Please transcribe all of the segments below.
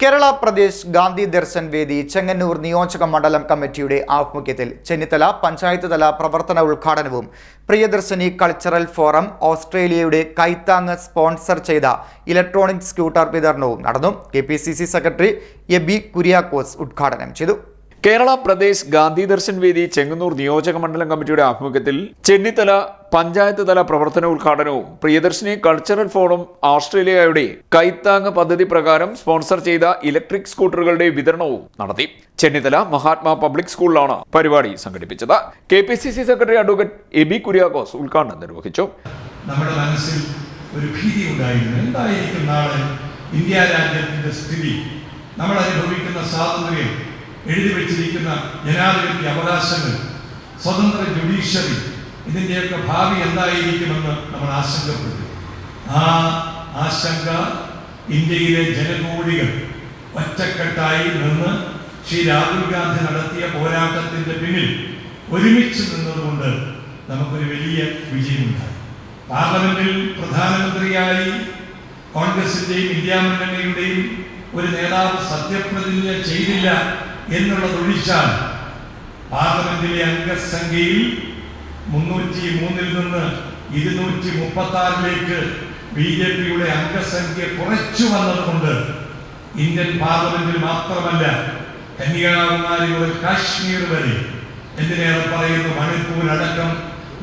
കേരള പ്രദേശ് ഗാന്ധി ദർശൻ വേദി ചെങ്ങന്നൂർ നിയോജക മണ്ഡലം കമ്മിറ്റിയുടെ ആഭിമുഖ്യത്തിൽ ചെന്നിത്തല പഞ്ചായത്ത് തല പ്രവർത്തന ഉദ്ഘാടനവും പ്രിയദർശിനി കൾച്ചറൽ ഫോറം ഓസ്ട്രേലിയയുടെ കൈത്താങ് സ്പോൺസർ ചെയ്ത ഇലക്ട്രോണിക് സ്കൂട്ടർ വിതരണവും നടന്നു. K secretary A B Kuriakose ഉദ്ഘാടനം ചെയ്തു. കേരള പ്രദേശ് ഗാന്ധി ദർശൻ വേദി ചെങ്ങന്നൂർ നിയോജക മണ്ഡലം കമ്മിറ്റിയുടെ ആഭിമുഖ്യത്തിൽ ചെന്നിത്തല പഞ്ചായത്ത് തല പ്രവർത്തന ഉദ്ഘാടനവും പ്രിയദർശിനി കൾച്ചറൽ ഫോറം ഓസ്ട്രേലിയയുടെ കൈത്താങ് പദ്ധതി പ്രകാരം സ്പോൺസർ ചെയ്ത ഇലക്ട്രിക് സ്കൂട്ടറുകളുടെ വിതരണവും നടത്തി. ചെന്നിത്തല മഹാത്മാ പബ്ലിക് സ്കൂളിലാണ് പരിപാടി സംഘടിപ്പിച്ചത്. K P C C secretary advocate Eby Kuriakose ഉദ്ഘാടനം നിർവഹിച്ചു. നമ്മുടെ മനസ്സിൽ ഒരു ഭീതി ഉണ്ടായിരുന്നു. ഇന്ത്യ രാജ്യത്തിന്റെ സ്ഥിതി? നമ്മൾ സ്വാതന്ത്ര്യം എഴുതി വെച്ചിരിക്കുന്ന ജനാധിപത്യ അവകാശങ്ങൾ സ്വതന്ത്ര ജുഡീഷ്യറി ഇതിന്റെയൊക്കെ ഭാവി എന്തായിരിക്കുമെന്ന് നമ്മൾ ആശങ്കപ്പെട്ടു. ആ ആശങ്ക ഇന്ത്യയിലെ ജനകൂടികൾ ഒറ്റക്കെട്ടായി നിന്ന് ശ്രീ രാഹുൽ ഗാന്ധി നടത്തിയ പോരാട്ടത്തിന്റെ പിന്നിൽ ഒരുമിച്ച് നിന്നതുകൊണ്ട് നമുക്കൊരു വലിയ വിജയമുണ്ടായി. പാർലമെന്റിൽ പ്രധാനമന്ത്രിയായി കോൺഗ്രസിന്റെയും ഇന്ത്യ മുന്നണിയുടെയും ഒരു നേതാവ് സത്യപ്രതിജ്ഞ ചെയ്തില്ല എന്നുള്ളതൊഴിച്ചാൽ പാർലമെന്റിലെ അംഗസംഖ്യയിൽ മുന്നൂറ്റി മൂന്നിൽ നിന്ന് ഇരുന്നൂറ്റി മുപ്പത്തി ആറിലേക്ക് ബി ജെ പിയുടെ അംഗസംഖ്യ കുറച്ചു വന്നതുകൊണ്ട് ഇന്ത്യൻ പാർലമെന്റിൽ മാത്രമല്ല കന്യാകുമാരി മുതൽ കാശ്മീർ വരെ എന്തിനേറെ പറയുന്നു മണിപ്പൂർ അടക്കം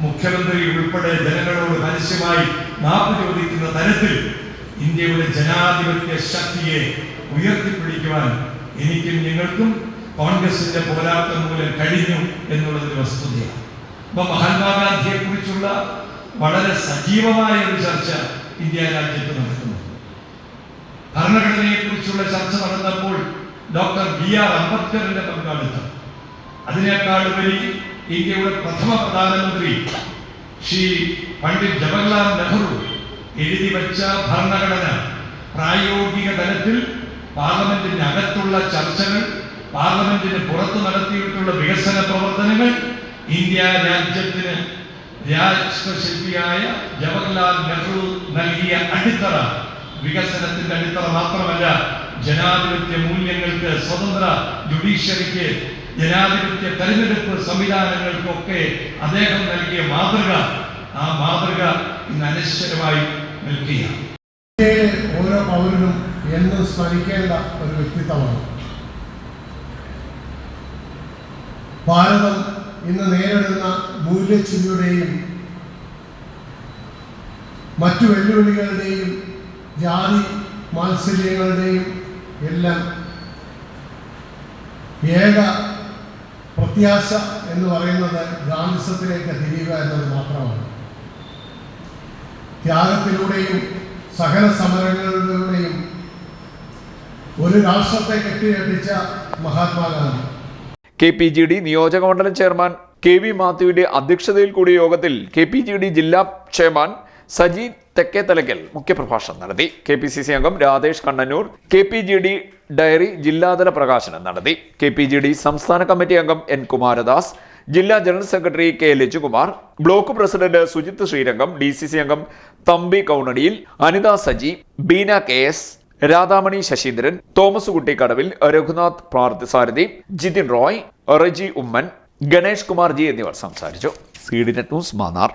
മുഖ്യമന്ത്രി ഉൾപ്പെടെ ജനങ്ങളോട് പരസ്യമായി മാപ്പ് ചോദിക്കുന്ന തരത്തിൽ ഇന്ത്യയുടെ ജനാധിപത്യ ശക്തിയെ ഉയർത്തിപ്പിടിക്കുവാൻ എനിക്കും നിങ്ങൾക്കും കോൺഗ്രസിന്റെ പോരാട്ടം മൂലം കഴിഞ്ഞു എന്നുള്ളതൊരു വസ്തുതയാണ്. അപ്പൊ മഹാത്മാഗാന്ധിയെ കുറിച്ചുള്ള വളരെ സജീവമായ ഒരു ചർച്ച ഇന്ത്യ രാജ്യത്ത് നടക്കുന്നു. ഭരണഘടനയെ കുറിച്ചുള്ള ചർച്ച നടന്നപ്പോൾ ഡോക്ടർ ബി ആർ അംബേദ്കറിന്റെ പങ്കാളിത്തം. അതിനേക്കാൾ ഉപരി ഇന്ത്യയുടെ പ്രഥമ പ്രധാനമന്ത്രി ശ്രീ പണ്ഡിറ്റ് ജവഹർലാൽ നെഹ്റു എഴുതി വച്ച ഭരണഘടന പ്രായോഗിക തലത്തിൽ പാർലമെന്റിന്റെ അകത്തുള്ള ചർച്ചകൾ പാർലമെന്റിന് പുറത്ത് നടത്തിയിട്ടുള്ള വികസന പ്രവർത്തനങ്ങൾ ഇന്ത്യ രാജ്യത്തിന് രാഷ്ട്രശില്പിയായ ജവഹർലാൽ നെഹ്റു നൽകിയ അടിത്തറ വികസനത്തിന്റെ അടിത്തറ മാത്രമല്ല ജനാധിപത്യ മൂല്യങ്ങൾക്ക് സ്വതന്ത്ര ജുഡീഷ്യറിക്ക് ജനാധിപത്യ തെരഞ്ഞെടുപ്പ് സംവിധാനങ്ങൾക്കൊക്കെ അദ്ദേഹം നൽകിയ മാതൃക ആ മാതൃക ഇന്ന് അനശ്വരമായി നിൽക്കുകയാണ്. ഓരോ പൗരനും എന്നും സ്മരിക്കേണ്ട ഒരു വ്യക്തിത്വമാണ്. ഭാരതം ഇന്ന് നേരിടുന്ന മൂല്യച്യുതിയുടെയും മറ്റു വെല്ലുവിളികളുടെയും ജാതി മാത്സര്യങ്ങളുടെയും എല്ലാം ഏക പ്രത്യാശ എന്ന് പറയുന്നത് ഗാന്ധിസത്തിലേക്ക് തിരിയുക എന്നത് മാത്രമാണ്. ത്യാഗത്തിലൂടെയും സഹന സമരങ്ങളിലൂടെയും ഒരു രാഷ്ട്രത്തെ കെട്ടിയടിച്ച Mahatma Gandhi K P G D നിയോജക മണ്ഡലം ചെയർമാൻ കെ വി മാത്യുവിന്റെ അധ്യക്ഷതയിൽ കൂടിയ യോഗത്തിൽ കെ പി ജി ഡി ജില്ലാ ചെയർമാൻ സജി തെക്കേത്തലക്കൽ മുഖ്യപ്രഭാഷണം നടത്തി. കെ പി സി സി അംഗം Radhesh Kannannoor K P G D diary ജില്ലാതല പ്രകാശനം നടത്തി. കെ പി ജി ഡി സംസ്ഥാന കമ്മിറ്റി അംഗം എൻ കുമാരദാസ് ജില്ലാ general secretary K Lajukumar block president Sujith Sreerangam D C C അംഗം തമ്പി കൗണടിയിൽ അനിത സജി ബീന കെ എസ് രാധാമണി ശശീന്ദ്രൻ തോമസ് കുട്ടിക്കടവിൽ രഘുനാഥ് പാർത്ഥസാരഥി ജിതിൻ റോയ് റെജി ഉമ്മൻ ഗണേഷ് കുമാർജി എന്നിവർ സംസാരിച്ചു. C D news Mannar.